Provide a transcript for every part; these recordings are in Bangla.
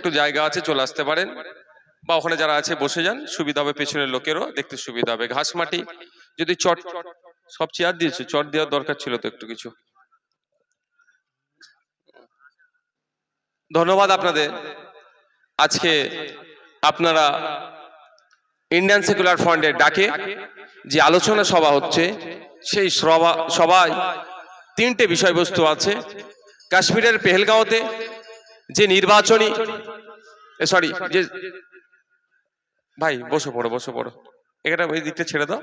একটু জায়গা আছে, চলে আসতে পারেন। বা ওখানে যারা আছে, বসে যান। সুবিধা হবে পেছনের লোকেরও, দেখতে সুবিধা হবে। ঘাস মাটি, যদি চট, সব চেয়ার দিয়েছে, চট দেওয়ার দরকার ছিল তো একটু কিছু। ধন্যবাদ আপনাদের। আজকে আপনারা ইন্ডিয়ান সেকুলার ফান্ডের ডাকে যে আলোচনা সভা হচ্ছে, সেই সভা, সভায় তিনটে বিষয়বস্তু আছে। কাশ্মীরের পেহেলগাঁওতে যে নির্বাচনী সরি যে ভাই বসে পড়ো বসে পড়ো। এখানে ওই দিকটা ছেড়ে দাও।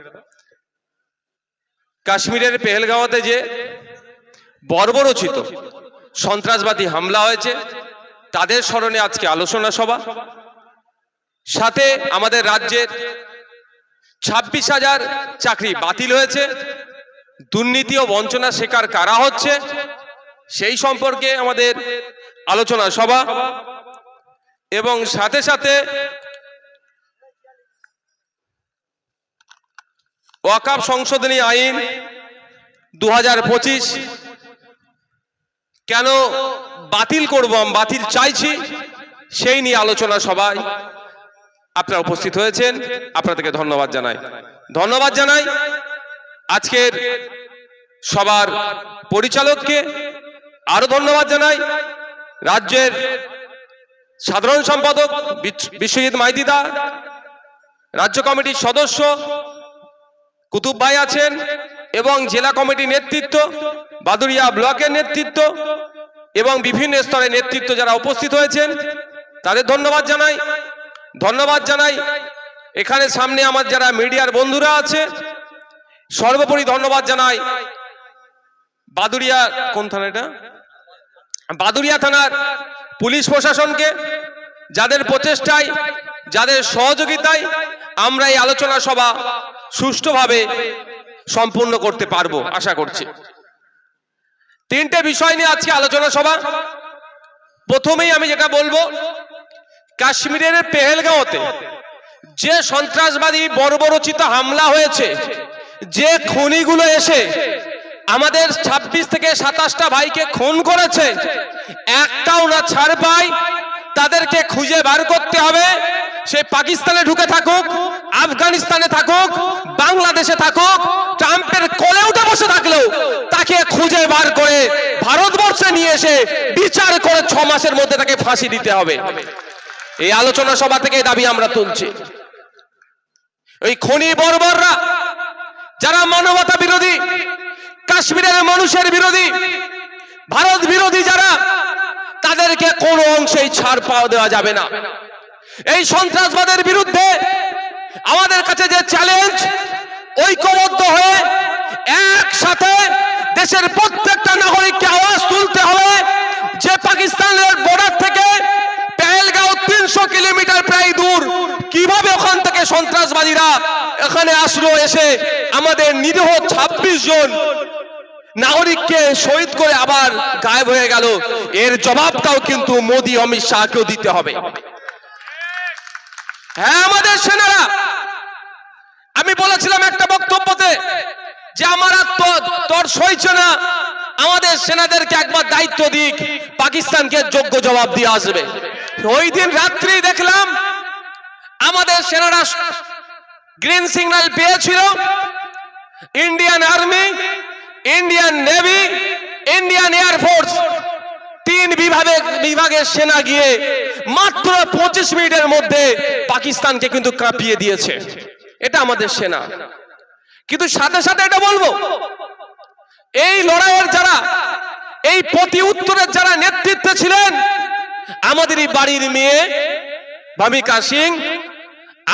কাশ্মীরের পেহেলগাঁওতে যে বর্বরচিত সন্ত্রাসবাদী হামলা হয়েছে তাদের স্মরণে আজকে আলোচনা সভা। সাথে আমাদের রাজ্যের ছাব্বিশ হাজার চাকরি বাতিল হয়েছে দুর্নীতি ও বঞ্চনা শিকার কারা হচ্ছে সেই সম্পর্কে আমাদের আলোচনা সভা। এবং সাথে সাথে ওয়াকাব সংশোধনী আইন দু হাজার পঁচিশ। কেন বাতিল করব বাতিল চাইছি, সেই নিয়ে আলোচনা সবাই আপনারা উপস্থিত হয়েছেন। আপনাদেরকে ধন্যবাদ জানাই। ধন্যবাদ জানাই আজকের সবার পরিচালককে। আরও ধন্যবাদ জানাই রাজ্যের সাধারণ সম্পাদক বিশ্বজিৎ মাইদিদা রাজ্য কমিটির সদস্য কুতুব ভাই আছেন এবং জেলা কমিটির নেতৃত্ব বাদুরিয়া ব্লকের নেতৃত্ব এবং বিভিন্ন স্তরের নেতৃত্ব যারা উপস্থিত হয়েছেন, তাদের ধন্যবাদ জানাই। ধন্যবাদ জানাই। এখানে সামনে আমার যারা মিডিয়ার বন্ধুরা আছে, সর্বোপরি ধন্যবাদ জানাই। বাদুরিয়া কোন থানা এটা? বাদুরিয়া থানার পুলিশ প্রশাসনকে, যাদের প্রচেষ্টায়, যাদের সহযোগিতায় আমরা এই আলোচনা সভা সুষ্ঠুভাবে সম্পূর্ণ করতে পারব, আশা করছি। তিনটে বিষয় নিয়ে আজকে আলোচনা সভা। প্রথমেই আমি যেটা বলব, কাশ্মীরের পেহেলগাঁওতে যে সন্ত্রাসবাদী বর্বরচিত হামলা হয়েছে, যে খনিগুলো এসে আমাদের ২৬ থেকে সাতাশটা ভাইকে খুন করেছে। একটাও না ছাড় পায়। তাদেরকে খুঁজে বার করতে হবে। সে পাকিস্তানে ঢুকে থাকুক, আফগানিস্তানে থাকুক, বাংলাদেশে থাকুক, ট্রাম্পের কোলে উঠে বসে থাকলেও তাকে খুঁজে বার করে ভারতবর্ষে নিয়ে এসে বিচার করে ছ মাসের মধ্যে তাকে ফাঁসি দিতে হবে। এই আলোচনা সভা থেকে দাবি আমরা তুলছি। ওই খনি বর্বররা, যারা মানবতা বিরোধী কাশ্মীরের মানুষের বিরোধী, ভারত বিরোধী যারা, তাদেরকে কোনো অংশেই ছাড় পাওয়া দেওয়া যাবে না। এই সন্ত্রাসবাদের বিরুদ্ধে আমাদের কাছে যে চ্যালেঞ্জ ঐক্যবদ্ধ হয়ে একসাথে দেশের প্রত্যেকটা নাগরিককে আওয়াজ তুলতে হবে, যে পাকিস্তানের বর্ডার থেকে পেহেলগাঁও তিনশো কিলোমিটার প্রায় দূর, কীভাবে ওখান থেকে সন্ত্রাসবাদীরা এখানে আসলো, এসে আমাদের নিরীহ ছাব্বিশ জন নাগরিককে শহীদ করে আবার গায়েব হয়ে গেল। এর জবাবটাও কিন্তু মোদী, অমিত শাহকেও দিতে হবে। হ্যাঁ আমাদের সেনারা, আমি বলেছিলাম একটা বক্তব্যতে যে আমার তোর সইছে না, আমাদের সেনাদেরকে একবার দায়িত্ব দিক, পাকিস্তানকে যোগ্য জবাব দিয়ে আসবে। ওই দিন রাত্রি দেখলাম আমাদের সেনারা গ্রিন সিগন্যাল পেয়েছিল, Indian army Indian navy Indian air force তিন বিভাগে, বিভাগের সেনা গিয়ে মাত্র পঁচিশ মিনিটের মধ্যে পাকিস্তানকে কিন্তু কাঁপিয়ে দিয়েছে। এটা আমাদের সেনা। কিন্তু সাথে সাথে এটা বলব, এই লড়াইয়ের যারা, এই প্রতি উত্তরের যারা নেতৃত্বে ছিলেন, আমাদেরই বাড়ির মেয়ে ভামিকা সিং,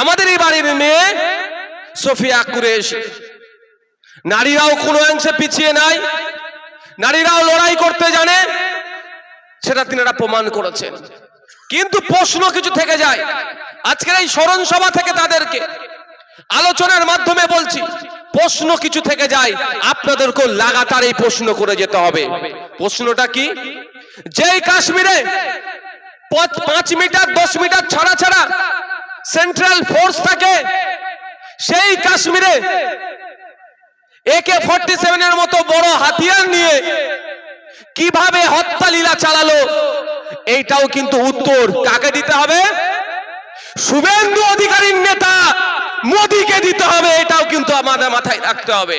আমাদেরই বাড়ির মেয়ে সোফিয়া কুরেশ। নারীরাও কোনো অংশে পিছিয়ে নাই। নারীরাও লড়াই করতে জানে, সেটা তিনারা প্রমাণ করেছেন। কিন্তু প্রশ্ন কিছু থেকে যায়। আজকের এই স্মরণ সভা থেকে তাদেরকে আলোচনার মাধ্যমে বলছি, প্রশ্ন কিছু থেকে যায় আপনাদেরকে লাগাতার এই প্রশ্ন করে যেতে হবে। প্রশ্নটা কি? যেই কাশ্মীরে পাঁচ মিটার, দশ মিটার ছাড়া ছাড়া সেন্ট্রাল ফোর্স থাকে, সেই কাশ্মীরে একে ফর্টি সেভেনের মতো বড় হাতিয়ার নিয়ে কীভাবে হত্যা লীলা চালালো, এইটাও কিন্তু উত্তর কাকে দিতে হবে? শুভেন্দু অধিকারীর নেতা মোদীকে দিতে হবে, এটাও কিন্তু আমাদের মাথায় রাখতে হবে।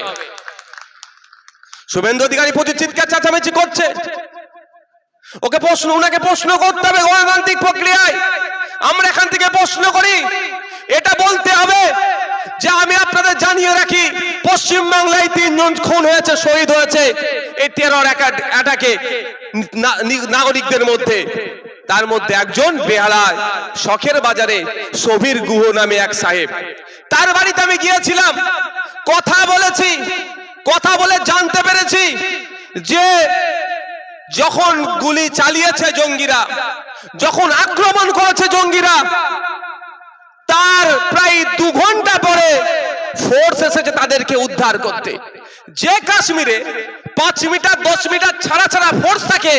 শুভেন্দু অধিকারী প্রচুর চিৎকার চাচামেচি করছে। ওকে প্রশ্ন, ওনাকে প্রশ্ন করতে হবে গণতান্ত্রিক প্রক্রিয়ায়। আমরা এখান থেকে প্রশ্ন করি, এটা বলতে হবে যে আমি আপনাদের জানিয়ে রাখি, পশ্চিম বাংলায় তিনজন খুন হয়েছে, শহীদ হয়েছে। এই টেরর অ্যাটাকে নাগরিকদের মধ্যে। তার মধ্যে একজন বেহালায় শখের বাজারে সবির গুহ নামে এক সাহেব। তার বাড়িতে আমি গিয়েছিলাম। কথা বলেছি। কথা বলে জানতে পেরেছি যে যখন গুলি চালিয়েছে জঙ্গিরা, যখন আক্রমণ করেছে জঙ্গিরা তার প্রায় দু ঘণ্টা পরে ফোর্স এসেছে তাদেরকে উদ্ধার করতে। যে কাশ্মীরে পাঁচ মিটার, দশ মিটার ছাড়া ছাড়া ফোর্স থাকে,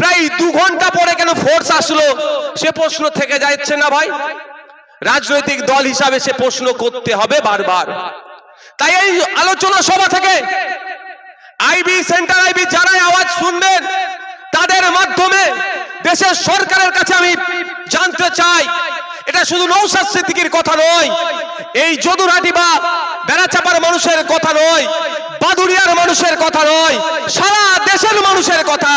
প্রায় দু ঘণ্টা পরে কেন ফোর্স আসলো? সে প্রশ্ন থেকে যাচ্ছে না ভাই। রাজনৈতিক দল হিসাবে সে প্রশ্ন করতে হবে বারবার। তাই এই আলোচনা সভা থেকে আইবি, সেন্টার আইবি যারাই আওয়াজ শুনবেন, তাদের মাধ্যমে দেশের সরকারের কাছে আমি জানতে চাই এটা শুধু নৌসাদ সিদ্দিকির কথা নয়। এই যদুরাটি বা বেড়াচাপার মানুষের কথা নয় বাদুরিয়ার মানুষের কথা নয়, সারা দেশের মানুষের কথা।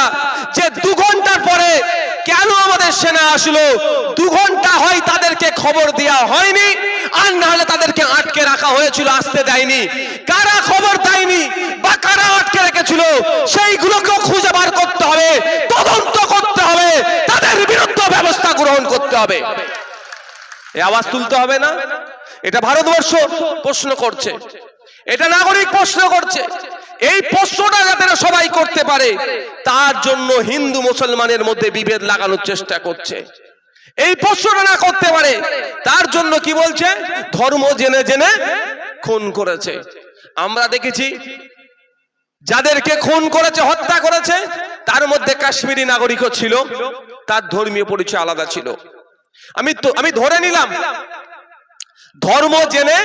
যে দু ঘণ্টার পরে কেন আমাদের সেনা আসলো, দু ঘণ্টা হয় তাদেরকে খবর দেওয়া হয়নি, আর না হলে তাদেরকে আটকে রাখা হয়েছিল, আসতে দেয়নি। কারা খবর দেয়নি বা কারা আটকে রেখেছিল, সেইগুলোকেও খুঁজে বার করতে হবে, তদন্ত করতে হবে, তাদের বিরুদ্ধে ব্যবস্থা গ্রহণ করতে হবে। এ আওয়াজ তুলতে হবে না? এটা ভারতবর্ষ প্রশ্ন করছে। এটা নাগরিক প্রশ্ন করছে। এই প্রশ্নটা যাতে সবাই করতে পারে, তার জন্য হিন্দু মুসলমানের মধ্যে বিভেদ লাগানোর চেষ্টা করছে। এই প্রশ্নটা না করতে পারে, তার জন্য কি বলছে? ধর্ম জেনে জেনে খুন করেছে। আমরা দেখেছি, যাদেরকে খুন করেছে, হত্যা করেছে, তার মধ্যে কাশ্মীরি নাগরিকও ছিল, তার ধর্মীয় পরিচয় আলাদা ছিল। আমি তো আমি ধরে নিলাম। ধর্ম জেনে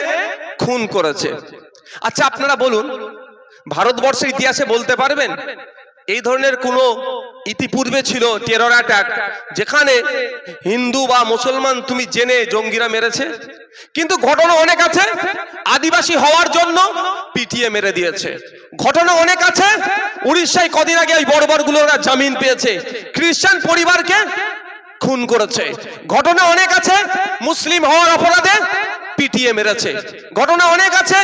খুন করেছে। আচ্ছা আপনারা বলুন ভারতবর্ষের ইতিহাসে বলতে পারবেন এই ধরনের কোনো ইতিপূর্বে ছিল টেরর অ্যাটাক যেখানে হিন্দু বা মুসলমান তুমি জেনে জঙ্গিরা মেরেছে? কিন্তু ঘটনা অনেক আছে আদিবাসী হওয়ার জন্য পিটিয়ে মেরে দিয়েছে। ঘটনা অনেক আছে উড়িষ্যায় কদিন আগে ওই বড় বর্বরগুলোরা জামিন পেয়েছে। খ্রিস্টান পরিবারকে খুন করেছে। ঘটনা অনেক আছে, মুসলিম হওয়ার অপরাধে পিটিয়ে মেরেছে। ঘটনা অনেক আছে,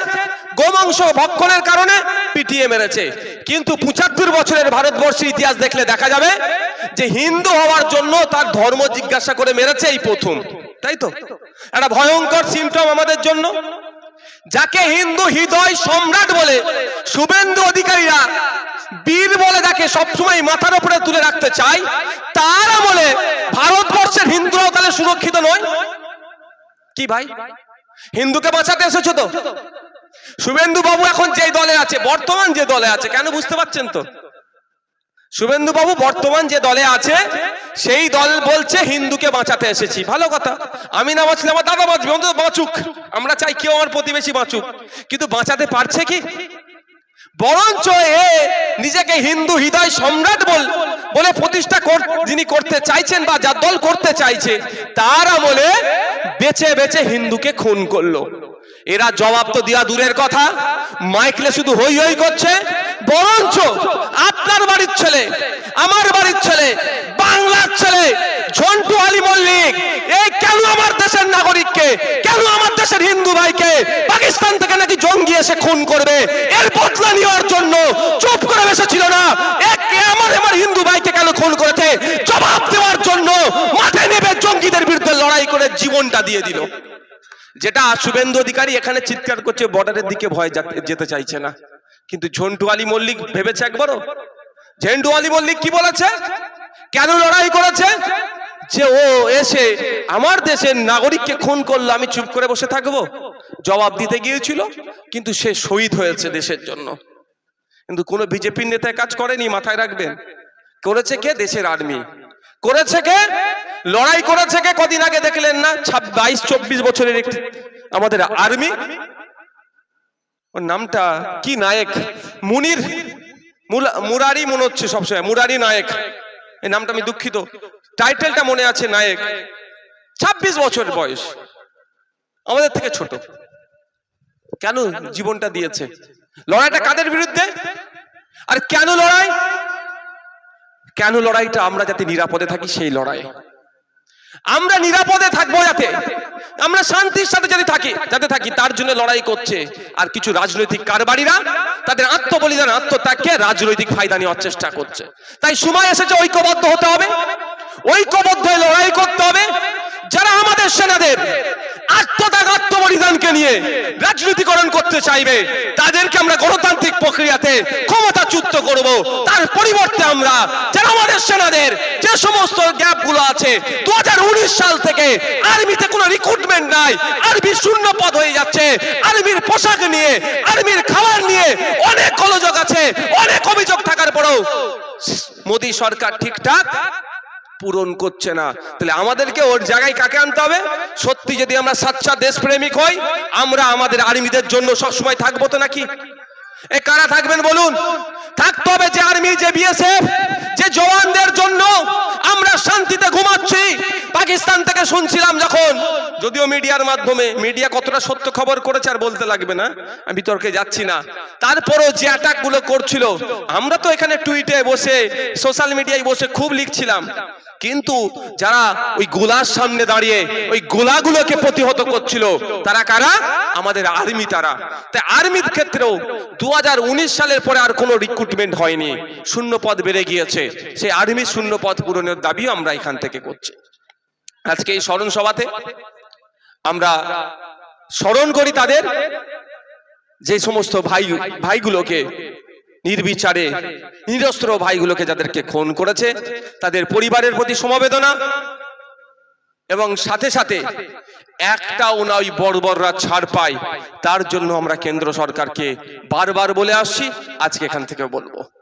গোমাংস ভক্ষণের কারণে পিটিয়ে মেরেছে। কিন্তু পঁচাত্তর বছরের ভারতবর্ষের ইতিহাস দেখলে দেখা যাবে যে হিন্দু হওয়ার জন্য তার ধর্ম জিজ্ঞাসা করে মেরেছে এই প্রথম। তাই তো? একটা ভয়ঙ্কর সিমটম আমাদের জন্য। যাকে হিন্দু হৃদয় সম্রাট বলে, শুভেন্দু অধিকারীরা বীর বলে যাকে সবসময় মাথার উপরে তুলে রাখতে চাই তার আমলে ভারতবর্ষের হিন্দুরাও তাহলে সুরক্ষিত নয় কি ভাই? হিন্দুকে বাঁচাতে এসেছ তো? শুভেন্দু বাবু এখন যে দলে আছে, বর্তমান যে দলে আছে, কেন বুঝতে পারছেন তো? শুভেন্দু বাবু বর্তমান যে দলে আছে, সেই দল বলছে হিন্দুকে বাঁচাতে এসেছি। ভালো কথা। আমি না বাঁচলে আমার দাদা বাঁচবে, অন্তত বাঁচুক। আমরা চাই কেউ আমার প্রতিবেশী বাঁচুক। কিন্তু বাঁচাতে পারছে কি? বরঞ্চ এ নিজেকে হিন্দু হৃদয় সম্রাট বল বলে প্রতিষ্ঠা যিনি করতে চাইছেন বা যার দল করতে চাইছে, তার আমলে বেছে বেছে হিন্দুকে খুন করল। এরা জবাব তো দেওয়া দূরের কথা মাইকলে শুধু হই হই করছে। বরঞ্চ আপনার বাড়ির ছেলে, আমার বাড়ির ছেলে, বাংলার ছেলে, ঝন্টু আলী মল্লিক, এই কেন আমার দেশের নাগরিককে, কেন আমার দেশের হিন্দু ভাইকে পাকিস্তান থেকে নাকি জঙ্গি এসে খুন করবে? এর বদলা নেওয়ার জন্য চুপ করে বসেছিল না? এক আমার আমার হিন্দু কেন খুন করেছে, জবাব দেওয়ার জন্য মাঠে নেবে জঙ্গিদের বিরুদ্ধে লড়াই করে জীবনটা দিয়ে দিল। যেটা শুভেন্দু অধিকারী এখানে চিৎকার করছে বর্ডারের দিকে ভয় যেতে চাইছে না। কিন্তু ঝন্টু আলী মল্লিক ভেবেছে একবারও? ঝেন্টু আলী মল্লিক কি বলেছে? কেন লড়াই করেছে? যে ও এসে আমার দেশের নাগরিককে খুন করল, আমি চুপ করে বসে থাকব? জবাব দিতে গিয়েছিল, কিন্তু সে শহীদ হয়েছে দেশের জন্য। কিন্তু কোনো বিজেপির নেতায় কাজ করেনি, মাথায় রাখবেন। করেছে কে দেশের আর্মি? করেছে কে? লড়াই করেছে কে? কদিন আগে দেখলেন না? বাইশ চব্বিশ বছরের একটি আমাদের আর্মি। ওর নামটা কি নায়ক? মুনির মুরারি মনে হচ্ছে সবসময়, মুরারি নায়ক। এই নামটা আমি দুঃখিত। টাইটেলটা মনে আছে, নায়ক। ছাব্বিশ বছর বয়স। আমাদের থেকে ছোট। কেন জীবনটা দিয়েছে? লড়াইটা কাদের বিরুদ্ধে? আর কেন লড়াই? কেন লড়াইটা আমরা যাতে নিরাপদে থাকি সেই লড়াই। আমরা নিরাপদে থাকব যাতে। আমরা শান্তির সাথে যাতে থাকি যাতে থাকি, তার জন্য লড়াই করছে। আর কিছু রাজনৈতিক কারবারিরা, তাদের আত্মবলিদান, আত্মত্যাগকে রাজনৈতিক ফায়দা নেওয়ার চেষ্টা করছে। তাই সময় এসেছে, ঐক্যবদ্ধ হতে হবে। ঐক্যবদ্ধ লড়াই করতে হবে। যারা আমাদের সেনাদের আত্মত্যাগ আত্মবলিদানকে নিয়ে রাজনীতিকরণ করতে চাইবে, তাদেরকে আমরা গণতান্ত্রিক প্রক্রিয়াতে ক্ষমতাচ্যুত করব। তার পরিবর্তে আমরা যারা আমাদের সেনাদের যে সমস্ত গ্যাপগুলো আছে দুই হাজার উনিশ সাল থেকে আর্মিতে কোনো রিক্রুটমেন্ট নাই, আর্মি শূন্য পদ হয়ে যাচ্ছে, আর্মির পোশাক নিয়ে, আর্মির খাবার নিয়ে অনেক গোলযোগ আছে, অনেক অভিযোগ থাকার পরেও মোদী সরকার ঠিকঠাক পূরণ করছে না। তাহলে আমাদেরকে ওর জায়গায় কাকে আনতে হবে? সত্যি যদি আমরা সাচ্চা দেশপ্রেমিক হই, আমরা আমাদের আর্মিদের জন্য সবসময় থাকব তো নাকি? এ কারা থাকবেন বলুন? থাকতে হবে যে আর্মি, যে বিএসএফ, যে জওয়ানদের জন্য আমরা শান্তিতে ঘুমাচ্ছি। পাকিস্তান থেকে শুনছিলাম যখন, যদিও মিডিয়ার মাধ্যমে, মিডিয়া কতটা সত্য খবর করেছে আর বলতে লাগবে না, আমি বিতর্কে যাচ্ছি না। তারপরও যে অ্যাটাকগুলো করছিল, আমরা তো এখানে টুইটে বসে সোশ্যাল মিডিয়ায় বসে খুব লিখছিলাম। কিন্তু যারা ওই গোলার সামনে দাঁড়িয়ে ওই গোলাগুলোকে প্রতিহত করছিল, তারা কারা? আমাদের আর্মি তারা। তাই আর্মির ক্ষেত্রেও দু হাজার উনিশ সালের পরে আর কোনো রিক্রুটমেন্ট হয়নি। শূন্য পদ বেড়ে গিয়েছে। সেই আর্মি শূন্য পদ পূরণের দাবিও আমরা এখান থেকে করছি। আজকে এই স্মরণ সভাতে আমরা স্মরণ করি তাদের যে সমস্ত ভাই ভাইগুলোকে নির্বিচারে নিরস্ত্র ভাইগুলোকে যাদেরকে খুন করেছে, তাদের পরিবারের প্রতি সমবেদনা এবং সাথে সাথে একটাও না ওই বড়রা ছাড় পায়। তার জন্য আমরা কেন্দ্র সরকারকে বারবার বলে আসছি, আজকে এখান থেকে বলব।